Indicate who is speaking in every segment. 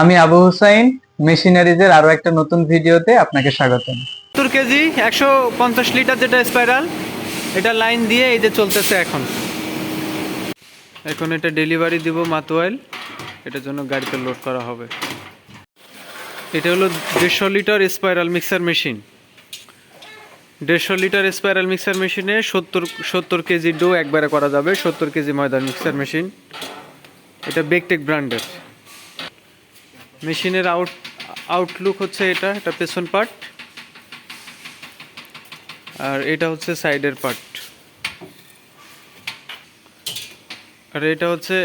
Speaker 1: আমি আবু হুসাইন মেশিনারিজের আরও একটা নতুন ভিডিওতে আপনাকে স্বাগতম।
Speaker 2: সত্তর কেজি, একশো পঞ্চাশ লিটার যেটা স্পাইরাল এটা লাইন দিয়ে এই যে চলতেছে এখন। এখন এটা ডেলিভারি দিব মাতোয়াইল, এটার জন্য গাড়িতে লোড করা হবে। এটা হলো দেড়শো লিটার স্পাইরাল মিক্সার মেশিন দেড়শো লিটার স্পাইরাল মিক্সার মেশিনে সত্তর সত্তর কেজি ডো একবারে করা যাবে, সত্তর কেজি ময়দার মিক্সার মেশিন এটা বেকটেক ব্র্যান্ডের মেশিনের আউট আউটলুক হচ্ছে এটা এটা পেছন পার্ট আর এটা হচ্ছে সাইডের পার্ট আর এটা হচ্ছে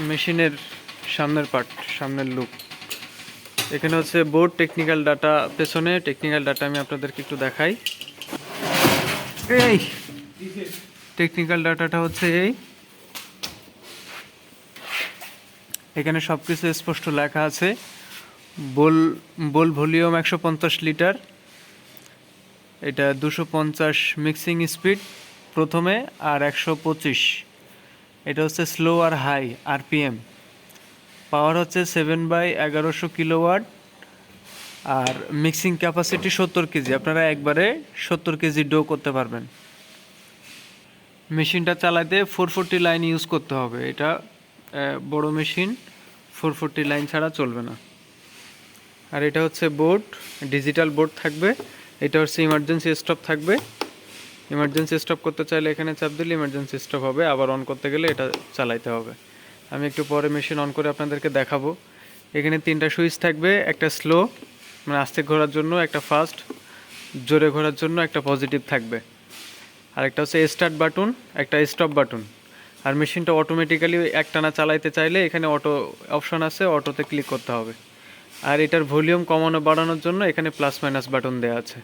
Speaker 2: মেশিনের সামনের পার্ট সামনের লুক এখানে হচ্ছে বোর্ড টেকনিক্যাল ডাটা পেছনে টেকনিক্যাল ডাটা আমি আপনাদেরকে একটু দেখাই। এই! টেকনিক্যাল ডাটাটা হচ্ছে এই। এখানে সব কিছু স্পষ্ট লেখা আছে। বোল বোল ভলিউম একশো পঞ্চাশ লিটার। এটা দুশো পঞ্চাশ মিক্সিং স্পিড প্রথমে আর একশো পঁচিশ। এটা হচ্ছে স্লো আর হাই আরপিএম। পাওয়ার হচ্ছে সেভেন বাই এগারোশো কিলোওয়াট। আর মিক্সিং ক্যাপাসিটি সত্তর কেজি। আপনারা একবারে সত্তর কেজি ডো করতে পারবেন। মেশিনটা চালাতে ফোর ফোরটি লাইন ইউজ করতে হবে। এটা বড় মেশিন ফোর ফোরটি লাইন ছাড়া চলবে না। আর এটা হচ্ছে বোর্ড ডিজিটাল বোর্ড থাকবে। এটা হচ্ছে ইমার্জেন্সি স্টপ থাকবে। ইমার্জেন্সি স্টপ করতে চাইলে এখানে চাপ দিলে ইমার্জেন্সি স্টপ হবে। আবার অন করতে গেলে এটা চালাইতে হবে। আমি একটু পরে মেশিন অন করে আপনাদেরকে দেখাবো। এখানে তিনটা সুইচ থাকবে, একটা স্লো মানে আস্তে ঘোরার জন্য, একটা ফাস্ট জোরে ঘোরার জন্য একটা পজিটিভ থাকবে। আর একটা হচ্ছে স্টার্ট বাটন একটা স্টপ বাটন আর মেশিনটা অটোমেটিক্যালি একটানা চালাইতে চাইলে এখানে অটো অপশন আছে অটোতে ক্লিক করতে হবে। আর এটার ভলিউম কমানো, বাড়ানোর জন্য এখানে প্লাস মাইনাস বাটন দেওয়া আছে।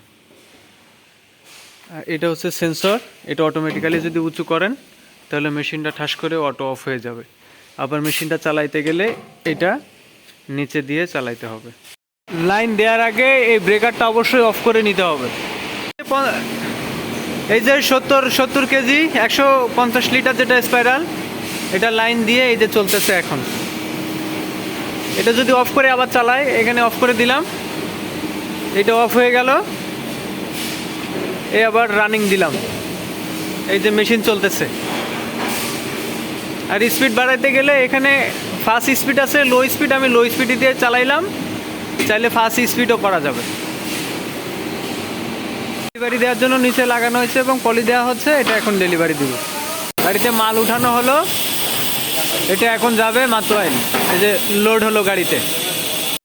Speaker 2: আর এটা হচ্ছে সেন্সর এটা অটোমেটিক্যালি যদি উঁচু করেন, তাহলে মেশিনটা ঠাস করে অটো অফ হয়ে যাবে। আবার মেশিনটা চালাইতে গেলে এটা নিচে দিয়ে চালাইতে হবে। লাইন দেওয়ার আগে এই ব্রেকারটা অবশ্যই অফ করে নিতে হবে। এই যে সত্তর সত্তর কেজি, একশো পঞ্চাশ লিটার যেটা স্পাইরাল এটা লাইন দিয়ে এই যে চলতেছে এখন। এটা যদি অফ করে আবার চালাই, এখানে অফ করে দিলাম। এটা অফ হয়ে গেল। এই আবার রানিং দিলাম। এই যে মেশিন চলতেছে। আর স্পিড বাড়াইতে গেলে এখানে ফাস্ট স্পিড আছে লো স্পিড আমি লো স্পিড দিয়ে চালাইলাম। চাইলে ফাস্ট স্পিডও করা যাবে। ডেলিভারি দেওয়ার জন্য নিচে লাগানো হয়েছে এবং পলি দেওয়া হচ্ছে, এটা এখন ডেলিভারি দিব। গাড়িতে মাল উঠানো হলো, এটা এখন যাবে মাত্র আইন। এই যে লোড হলো গাড়িতে।